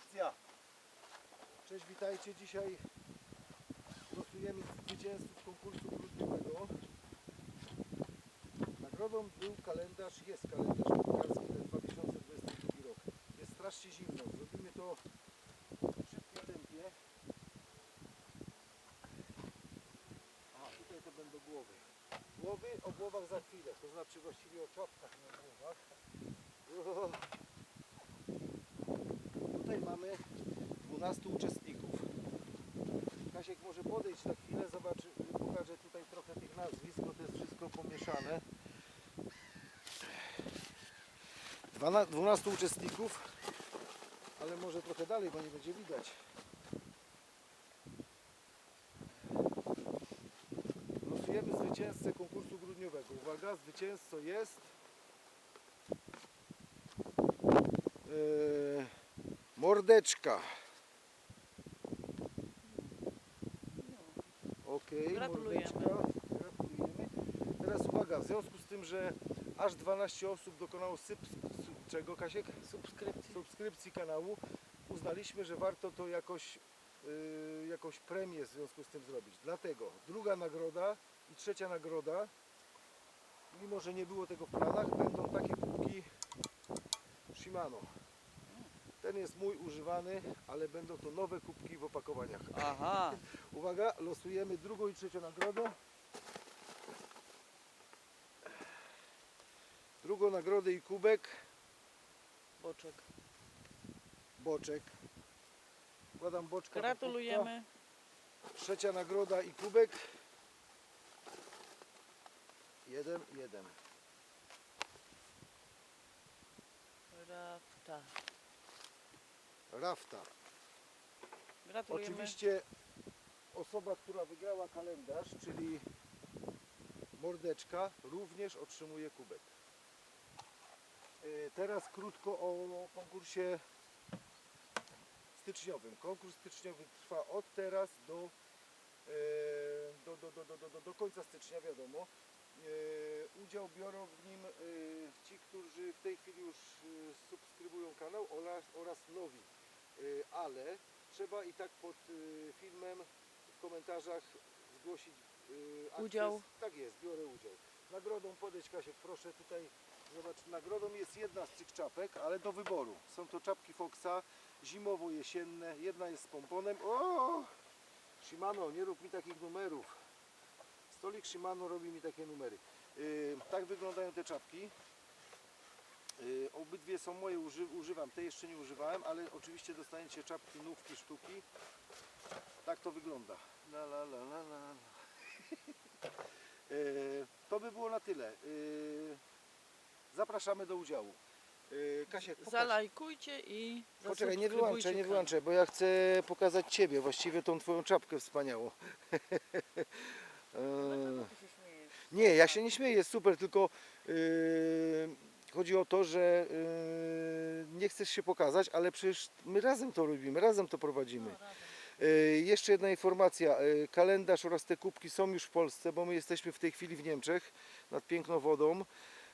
Akcja! Cześć, witajcie. Dzisiaj losujemy zwycięzców konkursu grudniowego. Nagrodą był kalendarz, jest kalendarz piłkarski na 2022 rok. Jest strasznie zimno. Zrobimy to w szybkim tempie. A, tutaj to będą głowy. Głowy o głowach za chwilę, to znaczy właściwie o czapkach na głowach. O. Tutaj mamy 12 uczestników. Kasiek może podejść na chwilę, zobaczy, pokażę tutaj trochę tych nazwisk, bo to jest wszystko pomieszane. 12 12 uczestników, ale może trochę dalej, bo nie będzie widać. Losujemy zwycięzcę konkursu grudniowego. Uwaga, zwycięzcą jest Eee, mordeczka. Okej, Gratulujemy. mordeczka. Gratulujemy. Teraz uwaga, w związku z tym, że aż 12 osób dokonało syp, czego Kasiek? Subskrypcji. subskrypcji kanału, uznaliśmy, że warto to jakoś, yy, jakąś premię w związku z tym zrobić. Dlatego druga nagroda i trzecia nagroda, mimo że nie było tego w planach, będą takie kubki Shimano. Ten jest mój używany, ale będą to nowe kubki w opakowaniach. Aha. Uwaga, losujemy drugą i trzecią nagrodę. Drugą nagrodę i kubek Boczek. boczek. Wkładam boczka. Gratulujemy. Trzecia nagroda i kubek. Jeden, jeden. Rafta. Rafta. Gratulujemy. Oczywiście osoba, która wygrała kalendarz, czyli mordeczka, również otrzymuje kubek. E, Teraz krótko o konkursie styczniowym. Konkurs styczniowy trwa od teraz do, e, do, do, do, do, do, do, końca stycznia, wiadomo. E, Udział biorą w nim e, ci, którzy w tej chwili już e, subskrybują kanał oraz, oraz nowi. E, Ale trzeba i tak pod e, filmem w komentarzach zgłosić akces. Udział. Tak jest, biorę udział. Nagrodą podejdź Kasiek, proszę tutaj zobacz, nagrodą jest jedna z tych czapek, ale do wyboru. Są to czapki Foxa zimowo-jesienne, jedna jest z pomponem. O! Shimano, nie rób mi takich numerów. Stolik Shimano robi mi takie numery. Yy, tak wyglądają te czapki. Obydwie są moje, uży, używam. Te jeszcze nie używałem, ale oczywiście dostaniecie czapki, nówki, sztuki. Tak to wygląda. La, la, la, la, la. Yy, to by było na tyle. Yy, zapraszamy do udziału. Yy, Kasiek, pokaż. Zalajkujcie i Poczekaj, nie wyłączę, nie wyłączę, bo ja chcę pokazać Ciebie, właściwie tą Twoją czapkę wspaniałą. Nie, ja się nie śmieję, jest super, tylko yy, chodzi o to, że yy, nie chcesz się pokazać, ale przecież my razem to robimy, razem to prowadzimy. Yy, jeszcze jedna informacja, yy, kalendarz oraz te kubki są już w Polsce, bo my jesteśmy w tej chwili w Niemczech nad piękną wodą.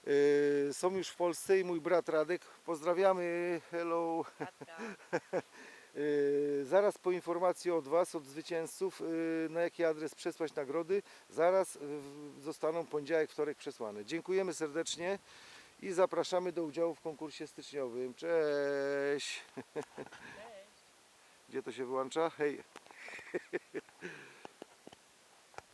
Yy, są już w Polsce i mój brat Radek, pozdrawiamy, hello. Yy, zaraz po informacji od Was, od zwycięzców, yy, na jaki adres przesłać nagrody, zaraz yy, zostaną poniedziałek, wtorek przesłane. Dziękujemy serdecznie i zapraszamy do udziału w konkursie styczniowym. Cześć! Cześć. Gdzie to się wyłącza? Hej!